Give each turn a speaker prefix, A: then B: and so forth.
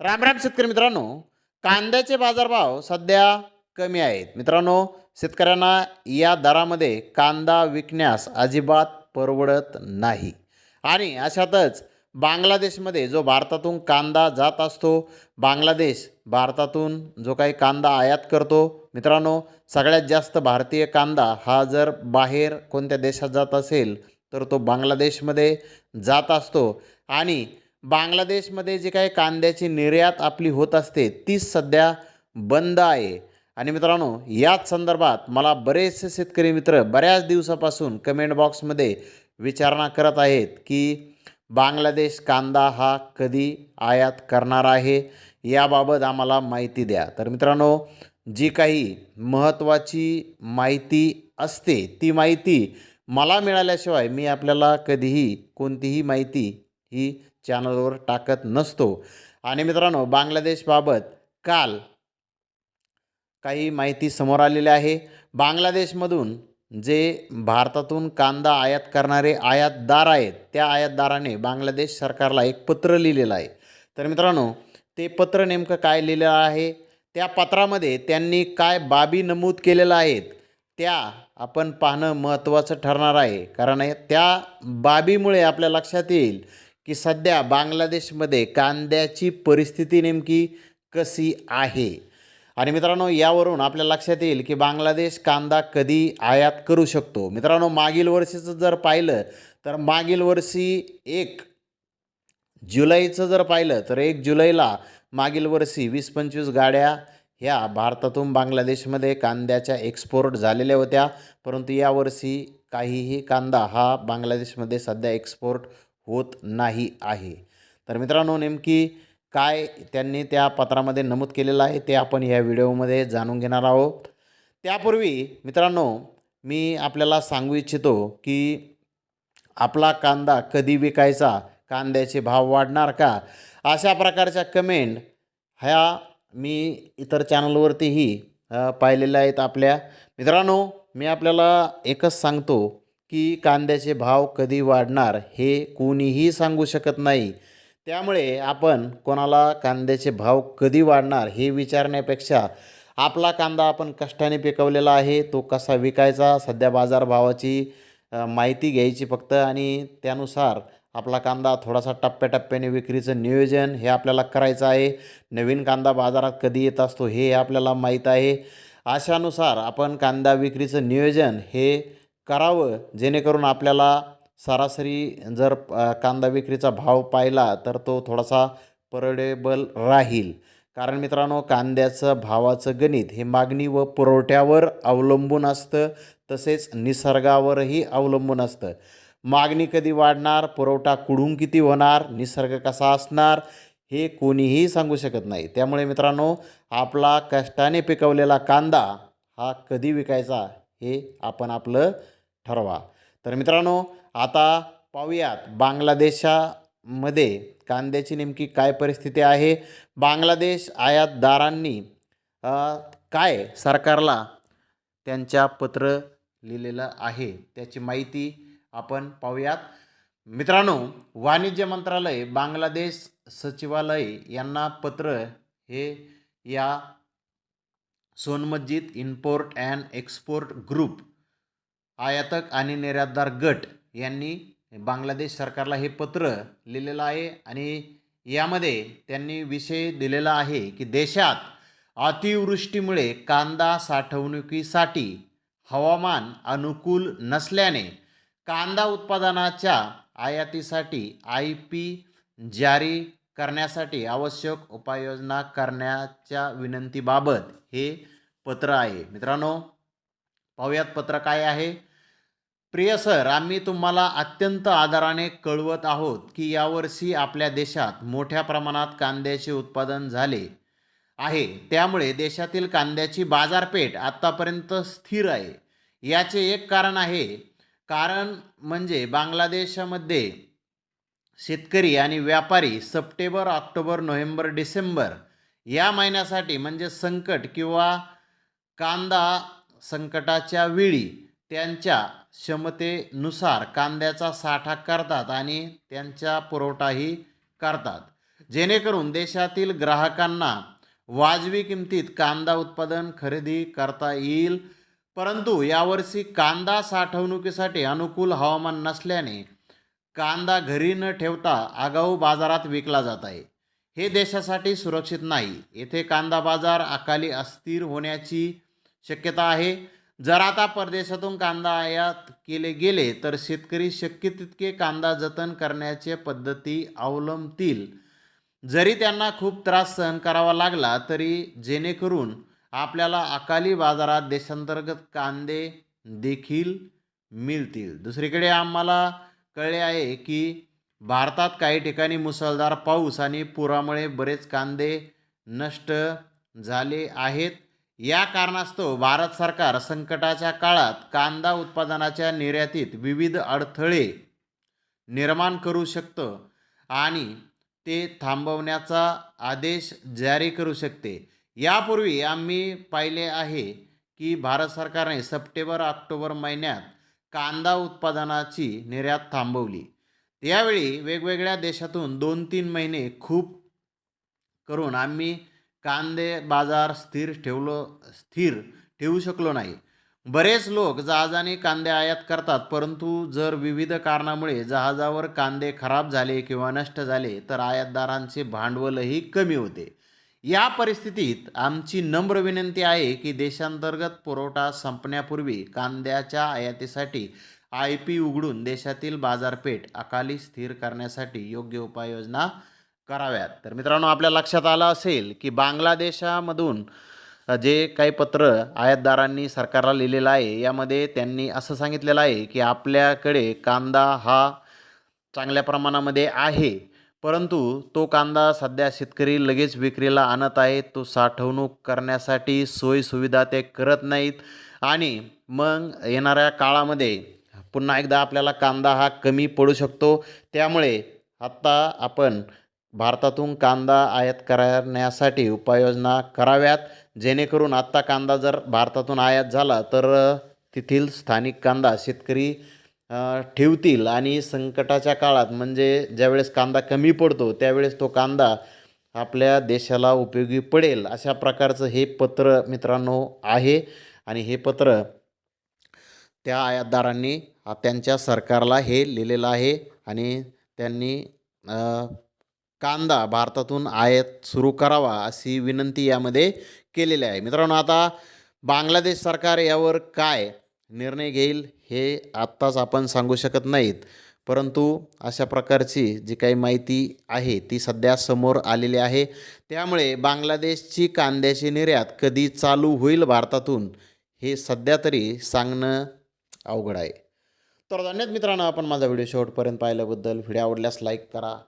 A: राम राम शेतकरी मित्रांनो. कांद्याचे बाजारभाव सध्या कमी आहेत. मित्रांनो शेतकऱ्यांना या दरामध्ये कांदा विकण्यास अजिबात परवडत नाही. आणि अशातच बांगलादेशमध्ये जो भारतातून कांदा जात असतो बांगलादेश भारतातून जो काही कांदा आयात करतो मित्रांनो सगळ्यात जास्त भारतीय कांदा हा जर बाहेर कोणत्या देशात जात असेल तर तो बांगलादेशमध्ये जात असतो. आणि बांगलादेशमध्ये जे काही कांद्याची निर्यात आपली होत असते तीच सध्या बंद आहे. आणि मित्रांनो याच संदर्भात मला बरेचसे शेतकरी मित्र बऱ्याच दिवसापासून कमेंट बॉक्समध्ये विचारणा करत आहेत की बांगलादेश कांदा हा कधी आयात करणार आहे याबाबत आम्हाला माहिती द्या. तर मित्रांनो जी काही महत्त्वाची माहिती असते ती माहिती मला मिळाल्याशिवाय मी आपल्याला कधीही कोणतीही माहिती ही चॅनलवर टाकत नसतो. आणि मित्रांनो बांगलादेशबाबत काल काही माहिती समोर आलेली आहे. बांगलादेशमधून जे भारतातून कांदा आयात करणारे आयातदार आहेत त्या आयातदाराने बांगलादेश सरकारला एक पत्र लिहिलेलं आहे. तर मित्रांनो ते पत्र नेमकं काय लिहिलेलं आहे? त्या पत्रामध्ये त्यांनी काय बाबी नमूद केलेल्या आहेत त्या आपण पाहणं महत्त्वाचं ठरणार आहे. कारण त्या बाबीमुळे आपल्या लक्षात येईल की सध्या बांगलादेशमध्ये कांद्याची परिस्थिती नेमकी कशी आहे? आणि मित्रांनो यावरून आपल्या लक्षात येईल की बांगलादेश कांदा कधी आयात करू शकतो. मित्रांनो मागील वर्षीचं जर पाहिलं तर मागील वर्षी एक जुलैचं जर पाहिलं तर एक जुलैला मागील वर्षी वीस पंचवीस गाड्या ह्या भारतातून बांगलादेशमध्ये कांद्याच्या एक्सपोर्ट झालेल्या होत्या. परंतु यावर्षी काहीही कांदा हा बांगलादेशमध्ये सध्या एक्सपोर्ट होत नाही आहे. तर मित्रांनो नेमकी काय त्यांनी त्या पत्रामध्ये नमूद केलेलं आहे ते आपण या व्हिडिओमध्ये जाणून घेणार आहोत. त्यापूर्वी मित्रांनो मी आपल्याला सांगू इच्छितो की आपला कांदा कधी विकायचा कांद्याचे भाव वाढणार का अशा प्रकारच्या कमेंट ह्या मी इतर चॅनलवरतीही पाहिलेल्या आहेत आपल्या. मित्रांनो मी आपल्याला एकच सांगतो की कांद्याचे भाव कधी वाढणार हे कोणीही सांगू शकत नाही. त्यामुळे आपण कोणाला कांद्याचे भाव कधी वाढणार हे विचारण्यापेक्षा आपला कांदा आपण कष्टाने पिकवलेला आहे तो कसा विकायचा सध्या बाजारभावाची माहिती घ्यायची फक्त आणि त्यानुसार आपला कांदा थोडासा टप्प्याटप्प्याने विक्रीचं नियोजन हे आपल्याला करायचं आहे. नवीन कांदा बाजारात कधी येत असतो हे आपल्याला माहीत आहे. अशानुसार आपण कांदा विक्रीचं नियोजन हे करावं जेणेकरून आपल्याला सरासरी जर कांदा विक्रीचा भाव पाहिला तर तो थोडासा परडेबल राहील. कारण मित्रांनो कांद्याचं भावाचं गणित हे मागणी व पुरवठ्यावर अवलंबून असतं तसेच निसर्गावरही अवलंबून असतं. मागणी कधी वाढणार पुरवठा कुडून किती होणार निसर्ग कसा असणार हे कोणीही सांगू शकत नाही. त्यामुळे मित्रांनो आपला कष्टाने पिकवलेला कांदा हा कधी विकायचा? हे आपण आपलं ठरवा. तर मित्रांनो आता पाहूयात बांगलादेशामध्ये कांद्याची नेमकी काय परिस्थिती आहे? बांगलादेश आयातदारांनी काय सरकारला त्यांच्या पत्र लिहिलेलं आहे त्याची माहिती आपण पाहूयात. मित्रांनो वाणिज्य मंत्रालय बांगलादेश सचिवालय यांना पत्र हे या सोनमज्जीत इम्पोर्ट अँड एक्सपोर्ट ग्रुप आयातक आणि निर्यातदार गट यांनी बांगलादेश सरकारला हे पत्र लिहिलेलं आहे आणि यामध्ये त्यांनी विषय दिलेला आहे की देशात अतिवृष्टीमुळे कांदा साठवणुकीसाठी हवामान अनुकूल नसल्याने कांदा उत्पादनाच्या आयातीसाठी आय पी जारी करण्यासाठी आवश्यक उपाययोजना करण्याच्या विनंतीबाबत हे पत्र आहे. मित्रांनो पाहूयात पत्र काय आहे? प्रिय सर आम्ही तुम्हाला अत्यंत आदराने कळवत आहोत की यावर्षी आपल्या देशात मोठ्या प्रमाणात कांद्याचे उत्पादन झाले आहे. त्यामुळे देशातील कांद्याची बाजारपेठ आत्तापर्यंत स्थिर आहे. याचे एक कारण आहे. कारण म्हणजे बांगलादेशामध्ये शेतकरी आणि व्यापारी सप्टेंबर ऑक्टोबर नोव्हेंबर डिसेंबर या महिन्यासाठी म्हणजे संकट किंवा कांदा संकटाच्या वेळी त्यांच्या क्षमतेनुसार कांद्याचा साठा करतात आणि त्यांचा पुरवठाही करतात. जेणेकरून देशातील ग्राहकांना वाजवी किमतीत कांदा उत्पादन खरेदी करता येईल. परंतु यावर्षी कांदा साठवणुकीसाठी अनुकूल हवामान नसल्याने कांदा घरी न ठेवता आगाऊ बाजारात विकला जात आहे. हे देशासाठी सुरक्षित नाही. येथे कांदा बाजार अकाली अस्थिर होण्याची शक्यता आहे. जर आता परदेशातून कांदा आयात केले गेले तर शेतकरी शक्य तितके कांदा जतन करण्याचे पद्धती अवलंबतील. जरी त्यांना खूप त्रास सहन करावा लागला तरी जेणेकरून आपल्याला अकाली बाजारात देशांतर्गत कांदे देखील मिळतील. दुसरीकडे आम्हाला कळले आहे की भारतात काही ठिकाणी मुसळधार पाऊस आणि पुरामुळे बरेच कांदे नष्ट झाले आहेत. या कारणास्तव भारत सरकार संकटाच्या काळात कांदा उत्पादनाच्या निर्यातीत विविध अडथळे निर्माण करू शकतं आणि ते थांबवण्याचा आदेश जारी करू शकते. यापूर्वी आम्ही पाहिले आहे की भारत सरकारने सप्टेंबर ऑक्टोबर महिन्यात कांदा उत्पादनाची निर्यात थांबवली. यावेळी वेगवेगळ्या देशातून दोन तीन महिने खूप करून आम्ही कांदे बाजार स्थिर ठेवलो स्थिर ठेवू शकलो नाही. बरेच लोक जहाजाने कांदे आयात करतात परंतु जर विविध कारणामुळे जहाजावर कांदे खराब झाले किंवा नष्ट झाले तर आयातदारांचे भांडवलही कमी होते. या परिस्थितीत आमची नम्र विनंती आहे की देशांतर्गत पुरवठा संपण्यापूर्वी कांद्याच्या आयातीसाठी आय पी उघडून देशातील बाजारपेठ अकाली स्थिर करण्यासाठी योग्य उपाययोजना कराव्यात. तर मित्रांनो आपल्या लक्षात आलं असेल की बांगलादेशामधून जे काही पत्र आयातदारांनी सरकारला लिहिलेलं आहे यामध्ये त्यांनी असं सांगितलेलं आहे की आपल्याकडे कांदा हा चांगल्या प्रमाणामध्ये आहे. परंतु तो कांदा सध्या शेतकरी लगेच विक्रीला आणत आहेत तो साठवणूक करण्यासाठी सोयीसुविधा ते करत नाहीत. आणि मग येणाऱ्या काळामध्ये पुन्हा एकदा आपल्याला कांदा हा कमी पडू शकतो. त्यामुळे आत्ता आपण भारतातून कांदा आयात करण्यासाठी उपाययोजना कराव्यात. जेणेकरून आत्ता कांदा जर भारतातून आयात झाला तर तेथील स्थानिक कांदा शेतकरी ठेवतील आणि संकटाच्या काळात म्हणजे ज्यावेळेस कांदा कमी पडतो त्यावेळेस तो कांदा आपल्या देशाला उपयोगी पडेल अशा प्रकारचं हे पत्र मित्रांनो आहे. आणि हे पत्र त्या आयातदारांनी त्यांच्या सरकारला हे लिहिलेलं आहे आणि त्यांनी कांदा भारतातून आयात सुरू करावा अशी विनंती यामध्ये केलेली आहे. मित्रांनो आता बांगलादेश सरकार यावर काय निर्णय घेईल हे आत्ताच आपण सांगू शकत नाहीत. परंतु अशा प्रकारची जी काही माहिती आहे ती सध्या समोर आलेली आहे. त्यामुळे बांगलादेशची कांद्याची निर्यात कधी चालू होईल भारतातून हे सध्या तरी सांगणं अवघड आहे. तर धन्यवाद मित्रांनो आपण माझा व्हिडिओ शेवटपर्यंत पाहिल्याबद्दल. व्हिडिओ आवडल्यास लाईक करा.